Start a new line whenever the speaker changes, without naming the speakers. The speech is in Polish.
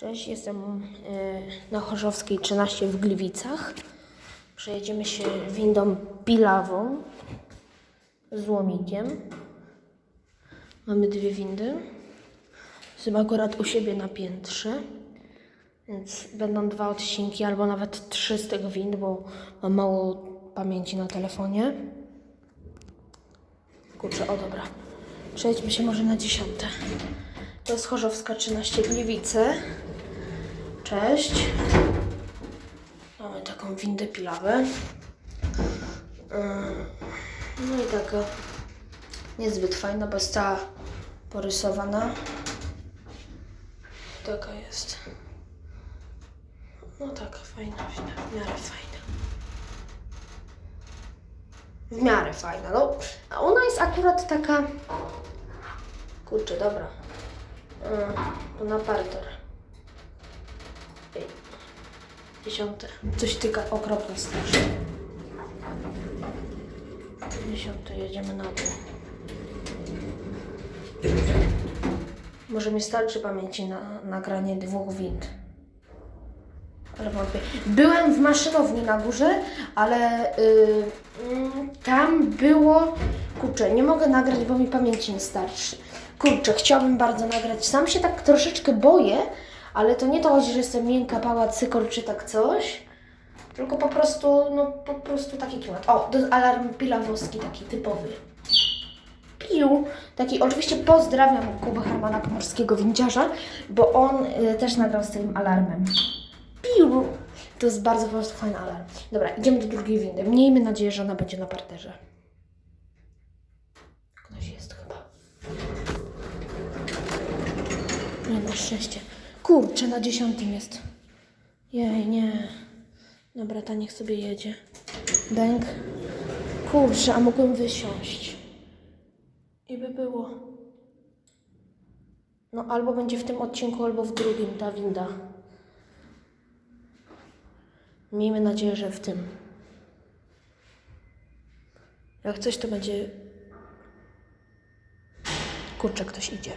Cześć, jestem y, na Chorzowskiej 13 w Gliwicach. Przejedziemy się windą Pilawą z łomikiem. Mamy dwie windy. Jestem akurat u siebie na piętrze, więc będą dwa odcinki albo nawet trzy z tego wind, bo mam mało pamięci na telefonie. Kurczę, o dobra. Przejdźmy się może na dziesiąte. To jest Chorzowska 13 Gliwice. Cześć. Mamy taką windę pilawę. Ym, No i taka niezbyt fajna, bo jest cała porysowana. Taka jest. No tak, fajna, fajna, w miarę fajna. W miarę fajna, no. A ona jest akurat taka... Kurczę, dobra. To na parter. Dziesiąte. Coś tyka okropnie strasznie. Dziesiąte, jedziemy na dół. Może mi starczy pamięci na nagranie dwóch wind. Ale wątpię. Byłem w maszynowni na górze, ale y, mm, tam było. Kurczę, nie mogę nagrać, bo mi pamięci nie starczy. Kurczę, chciałbym bardzo nagrać. Sam się tak troszeczkę boję, ale to nie to chodzi, że jestem miękka, pała, cykor czy tak coś. Tylko po prostu, no po prostu taki klimat. O, jest alarm pilawowski taki typowy. Piu. Taki, oczywiście pozdrawiam Kubę Hermana Pomorskiego Windziarza, bo on y, też nagrał z tym alarmem. Piu. To jest bardzo po prostu fajny alarm. Dobra, idziemy do drugiej windy. Miejmy nadzieję, że ona będzie na parterze. Ktoś jest chyba. Nie, na szczęście. Kurczę, na dziesiątym jest. Jej, nie. Dobra, ta niech sobie jedzie. Bęk. Kurczę, a mogłem wysiąść. I by było. No albo będzie w tym odcinku, albo w drugim ta winda. Miejmy nadzieję, że w tym. Jak coś, to będzie. Kurczę, ktoś idzie.